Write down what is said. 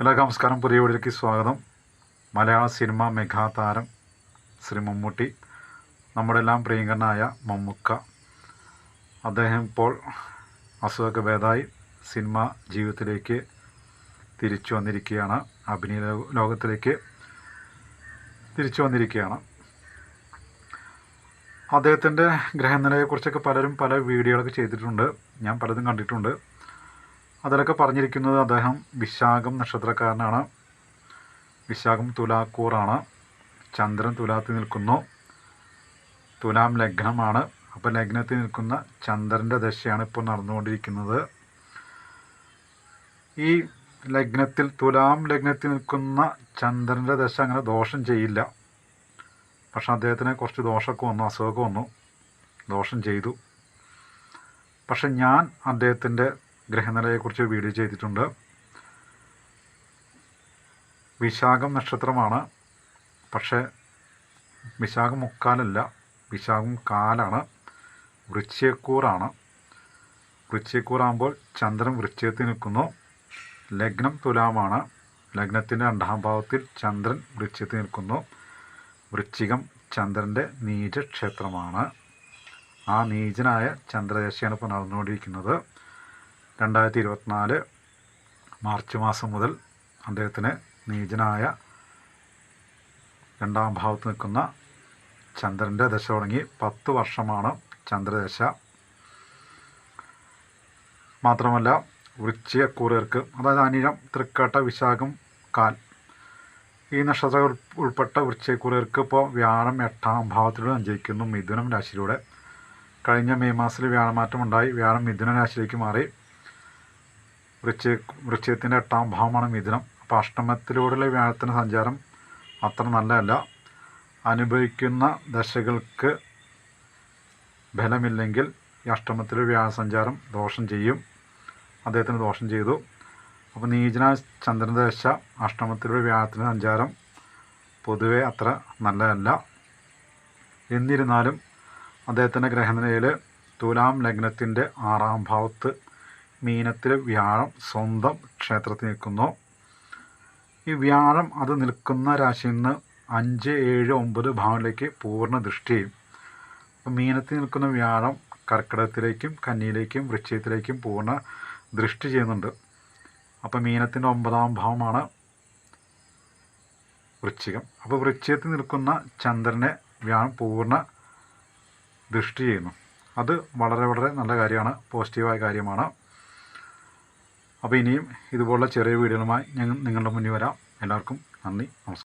എല്ലാവർക്കും നമസ്കാരം. പുതിയ വീടിലേക്ക് സ്വാഗതം. മലയാള സിനിമ മെഗാതാരം ശ്രീ മമ്മൂട്ടി നമ്മുടെ എല്ലാം പ്രിയങ്കരനായ മമ്മുക്ക. അദ്ദേഹം ഇപ്പോൾ അസുഖമൊക്കെ ഭേദമായി സിനിമ ജീവിതത്തിലേക്ക് തിരിച്ചു വന്നിരിക്കുകയാണ്. അഭിനയ ലോകത്തിലേക്ക് തിരിച്ചു വന്നിരിക്കുകയാണ്. അദ്ദേഹത്തിന്റെ ഗ്രഹനിലയെക്കുറിച്ചൊക്കെ പലരും പല വീഡിയോകളൊക്കെ ചെയ്തിട്ടുണ്ട്. ഞാൻ പലതും കണ്ടിട്ടുണ്ട്. അതിലൊക്കെ പറഞ്ഞിരിക്കുന്നത് അദ്ദേഹം വിശാഖം നക്ഷത്രക്കാരനാണ്. വിശാഖം തുലാക്കൂറാണ്. ചന്ദ്രൻ തുലാത്തിൽ നിൽക്കുന്നു. തുലാം ലഗ്നമാണ്. അപ്പോൾ ലഗ്നത്തിൽ നിൽക്കുന്ന ചന്ദ്രന്റെ ദശയാണ് ഇപ്പോൾ നടന്നുകൊണ്ടിരിക്കുന്നത്. ഈ ലഗ്നത്തിൽ തുലാം ലഗ്നത്തിൽ നിൽക്കുന്ന ചന്ദ്രന്റെ ദശ അങ്ങനെ ദോഷം ചെയ്യില്ല. പക്ഷെ അദ്ദേഹത്തിന് കുറച്ച് ദോഷമൊക്കെ വന്നു അസുഖമൊക്കെ വന്നു. ദോഷം ചെയ്തു. പക്ഷെ ഞാൻ അദ്ദേഹത്തിന്റെ ഗ്രഹനിലയെക്കുറിച്ച് വീഡിയോ ചെയ്തിട്ടുണ്ട്. വിശാഖം നക്ഷത്രമാണ്. പക്ഷേ വിശാഖം മുക്കാലല്ല. വിശാഖം കാലാണ്. വൃശ്ചയക്കൂറാണ് വൃശ്ചയക്കൂറാകുമ്പോൾ ചന്ദ്രൻ വൃശ്ചയത്തിൽ നിൽക്കുന്നു. ലഗ്നം തുലാമാണ്. ലഗ്നത്തിന്റെ രണ്ടാം ഭാവത്തിൽ ചന്ദ്രൻ വൃശ്ചയത്തിൽ നിൽക്കുന്നു. വൃശ്ചികം ചന്ദ്രന്റെ നീചക്ഷേത്രമാണ്. ആ നീചനായ ചന്ദ്രദേശയാണ് ഇപ്പോൾ നടന്നുകൊണ്ടിരിക്കുന്നത് രണ്ടായിരത്തി ഇരുപത്തിനാല് മാർച്ച് മാസം മുതൽ അദ്ദേഹത്തിന് നീചനായ രണ്ടാം ഭാവത്ത് നിൽക്കുന്ന ചന്ദ്രന്റെ ദശ തുടങ്ങി പത്ത് വർഷമാണ് ചന്ദ്രദശ മാത്രമല്ല വൃശ്ചികക്കൂറുകാർക്ക് അതായത് അനിഴം തൃക്കാട്ട വിശാഖം കാൽ ഈ നക്ഷത്ര ഉൾപ്പെട്ട വൃശ്ചികക്കൂറുകാർക്ക് ഇപ്പോൾ വ്യാഴം എട്ടാം ഭാവത്തിലൂടെ സഞ്ചരിക്കുന്നു മിഥുനം രാശിയിലൂടെ. കഴിഞ്ഞ മെയ് മാസത്തിൽ വ്യാഴമാറ്റം ഉണ്ടായി വ്യാഴം മിഥുന രാശിയിലേക്ക് മാറി. വൃശ്ചി വൃശ്ചികത്തിന്റെ എട്ടാം ഭാവമാണ് മിഥുനം. അപ്പോൾ അഷ്ടമത്തിലൂടെയുള്ള വ്യാഴത്തിന് സഞ്ചാരം അത്ര നല്ലതല്ല. അനുഭവിക്കുന്ന ദശകൾക്ക് ബലമില്ലെങ്കിൽ ഈ അഷ്ടമത്തിലെ വ്യാഴസഞ്ചാരം ദോഷം ചെയ്യും. അദ്ദേഹത്തിന് ദോഷം ചെയ്തു. അപ്പോൾ നീചന ചന്ദ്രദശ ദശ അഷ്ടമത്തിലൂടെ വ്യാഴത്തിന്റെ സഞ്ചാരം പൊതുവേ അത്ര നല്ലതല്ല. എന്നിരുന്നാലും അദ്ദേഹത്തിന്റെ ഗ്രഹനിലയിൽ തുലാം ലഗ്നത്തിന്റെ ആറാം ഭാവത്ത് മീനത്തിൽ വ്യാഴം സ്വന്തം ക്ഷേത്രത്തിൽ നിൽക്കുന്നു. ഈ വ്യാഴം അത് നിൽക്കുന്ന രാശിയിൽ നിന്ന് അഞ്ച് ഏഴ് ഒമ്പത് ഭാവങ്ങളിലേക്ക് പൂർണ ദൃഷ്ടി. മീനത്തിൽ നിൽക്കുന്ന വ്യാഴം കർക്കിടകത്തിലേക്കും കന്നിയിലേക്കും വൃശ്ചയത്തിലേക്കും പൂർണ ദൃഷ്ടി ചെയ്യുന്നുണ്ട്. അപ്പോൾ മീനത്തിന്റെ ഒമ്പതാം ഭാവമാണ് വൃശ്ചികം. അപ്പോൾ വൃശ്ചികത്തിൽ നിൽക്കുന്ന ചന്ദ്രനെ വ്യാഴം പൂർണ ദൃഷ്ടി ചെയ്യുന്നു. അത് വളരെ വളരെ നല്ല കാര്യമാണ്. പോസിറ്റീവായ കാര്യമാണ്. അപ്പോൾ ഇനിയും ഇതുപോലുള്ള ചെറിയ വീഡിയോകളുമായി ഞങ്ങൾ നിങ്ങളുടെ മുന്നിൽ വരാം. എല്ലാവർക്കും നന്ദി. നമസ്കാരം.